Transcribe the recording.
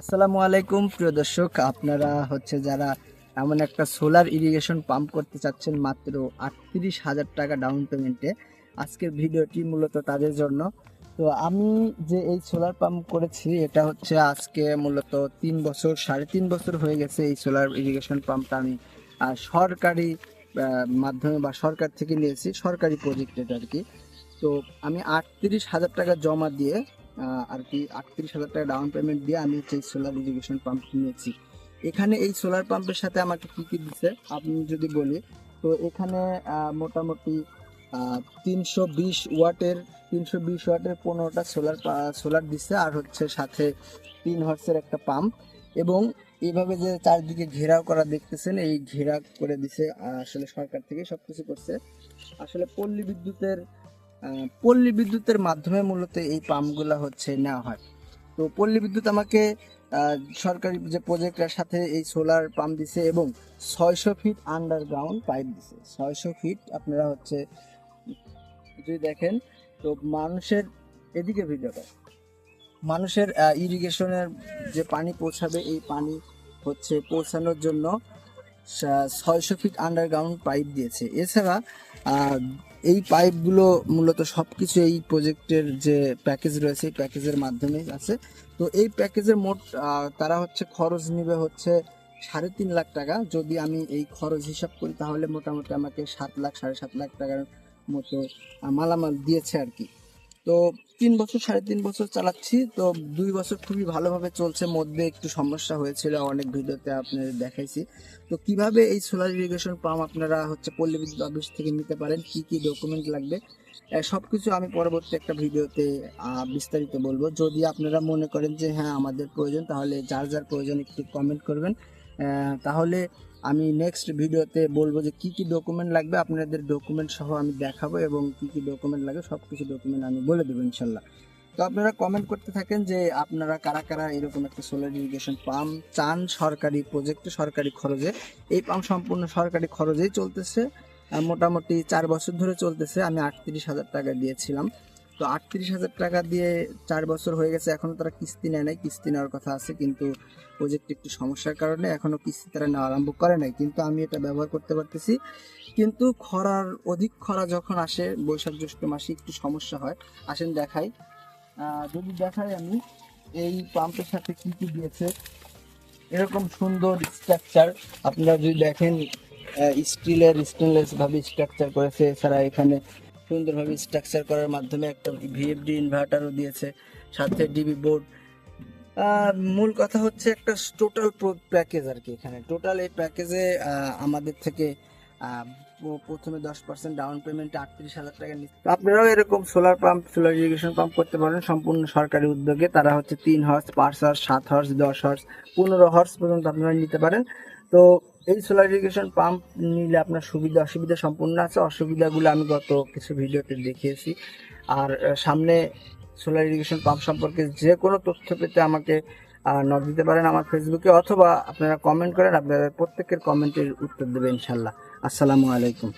আসসালামু আলাইকুম, প্রিয় দর্শক। আপনারা হচ্ছে যারা এমন একটা সোলার ইরিগেশন পাম্প করতে চাচ্ছেন মাত্র আটত্রিশ হাজার টাকা ডাউন পেমেন্টে, আজকের ভিডিওটি মূলত তাদের জন্য। তো আমি যে এই সোলার পাম্প করেছি, এটা হচ্ছে আজকে মূলত তিন বছর, সাড়ে তিন বছর হয়ে গেছে এই সোলার ইরিগেশন পাম্পটা আমি সরকারি মাধ্যমে বা সরকার থেকে নিয়েছি, সরকারি প্রজেক্ট এটা আর কি। তো আমি আটত্রিশ হাজার টাকা জমা দিয়ে আর কি আটত্রিশ হাজার টাকা ডাউন পেমেন্ট দিয়ে আমি হচ্ছে সোলার ইরিগেশন পাম্প নিয়েছি এখানে এই সোলার পাম্পের সাথে আমাকে কী কী দিচ্ছে আপনি যদি বলি, তো এখানে মোটামুটি তিনশো বিশ ওয়াটের, তিনশো বিশ ওয়াটের পনেরোটা সোলার সোলার দিচ্ছে আর হচ্ছে সাথে তিন হর্সের একটা পাম্প এবং এইভাবে যে চারদিকে ঘেরাও করা দেখতেছেন, এই ঘেরা করে দিছে আসলে সরকার থেকে সব কিছু করছে। আসলে পল্লী বিদ্যুতের পল্লী বিদ্যুতের মাধ্যমে মূলত এই পাম্পগুলো হচ্ছে নেওয়া হয়। তো পল্লী বিদ্যুৎ আমাকে সরকারি যে প্রজেক্টের সাথে এই সোলার পাম্প দিছে এবং ছয়শো ফিট আন্ডারগ্রাউন্ড পাইপ দিছে। ছয়শো ফিট আপনারা হচ্ছে, যদি দেখেন, তো মানুষের, এদিকে ভিডিওটা মানুষের ইরিগেশনের যে পানি পৌঁছাবে, এই পানি হচ্ছে পৌঁছানোর জন্য ছয়শো ফিট আন্ডারগ্রাউন্ড পাইপ দিয়েছে। এছাড়া এই পাইপগুলো মূলত সব কিছু এই প্রজেক্টের যে প্যাকেজ রয়েছে, এই প্যাকেজের মাধ্যমে আছে। তো এই প্যাকেজের মোট তারা হচ্ছে খরচ নেবে হচ্ছে সাড়ে তিন লাখ টাকা। যদি আমি এই খরচ হিসাব করি, তাহলে মোটামুটি আমাকে সাত লাখ, সাড়ে সাত লাখ টাকার মতো মালামাল দিয়েছে আর কি। তো তিন বছর, সাড়ে তিন বছর চালাচ্ছি। তো দুই বছর খুবই ভালোভাবে চলছে। মধ্যে একটু সমস্যা হয়েছিল, অনেক ভিডিওতে আপনাদের দেখাইছি। তো কীভাবে এই সোলার ইরিগেশন পাম্প আপনারা হচ্ছে পল্লী বিদ্যুৎ অফিস থেকে নিতে পারেন? কি কি ডকুমেন্ট লাগবে? সব কিছু আমি পরবর্তী একটা ভিডিওতে বিস্তারিত বলব। যদি আপনারা মনে করেন যে হ্যাঁ আমাদের প্রয়োজন, তাহলে যার যার প্রয়োজন একটু কমেন্ট করবেন। তাহলে আমি নেক্সট ভিডিওতে বলব যে কি কি ডকুমেন্ট লাগবে, আপনাদের ডকুমেন্ট সহ আমি দেখাবো এবং কি কি ডকুমেন্ট লাগে সব কিছু ডকুমেন্ট আমি বলে দেবো ইনশাল্লাহ। তো আপনারা কমেন্ট করতে থাকেন যে আপনারা কারা কারা এরকম একটা সোলার ইরিগেশন পাম্প চান সরকারি প্রজেক্টে সরকারি খরচে? এই পাম্প সম্পূর্ণ সরকারি খরচেই চলতেছে। মোটামুটি চার বছর ধরে চলতেছে। আমি আটত্রিশ হাজার টাকা দিয়েছিলাম। তো আটত্রিশ হাজার টাকা দিয়ে চার বছর হয়ে গেছে এখনও তারা কিস্তি নেয় নাই। কিস্তি নেওয়ার কথা আছে, কিন্তু প্রজেক্ট একটু সমস্যার কারণে এখনও কিস্তি তারা নেওয়া আরম্ভ করে নাই। কিন্তু আমি এটা ব্যবহার করতে পারতেছি। কিন্তু খরার, অধিক খরা যখন আসে, বৈশাখ জ্যৈষ্ঠ মাসে একটু সমস্যা হয়। আসেন দেখাই। যদি দেখাই আমি, এই পাম্পের সাথে কি কি দিয়েছে? এরকম সুন্দর স্ট্রাকচার আপনারা যদি দেখেন স্টিলের স্টেনলেস ভাবে স্ট্রাকচার করেছে। এছাড়া এখানে সুন্দরভাবে স্ট্রাকচার করার মাধ্যমে একটা ভিএফডি ইনভার্টারও দিয়েছে, সাথে ডিবি বোর্ড মূল কথা হচ্ছে একটা টোটাল প্যাকেজ আর কি এখানে। টোটাল এই প্যাকেজে আমাদের থেকে প্রথমে দশ পার্সেন্ট ডাউন পেমেন্টে আটত্রিশ হাজার টাকা নিচ্ছে। আপনারাও এরকম solar pump solar irrigation pump করতে পারেন। সম্পূর্ণ সরকারি উদ্যোগে তারা হচ্ছে তিন হর্স পাঁচ হর্স সাত হর্স দশ হর্স পনেরো হর্স পর্যন্ত আপনারা নিতে পারেন। তো এই সোলার ইরিগেশন পাম্প নিলে আপনার সুবিধা, অসুবিধা সম্পূর্ণ আছে। অসুবিধাগুলো আমি গত কিছু ভিডিওতে দেখিয়েছি। আর সামনে সোলার ইরিগেশন পাম্প সম্পর্কে যে কোনো তথ্য পেতে আমাকে নক দিতে পারেন আমার ফেসবুকে অথবা আপনারা কমেন্ট করেন আপনাদের প্রত্যেকের কমেন্টের উত্তর দেবে ইনশাল্লাহ আসসালামু আলাইকুম।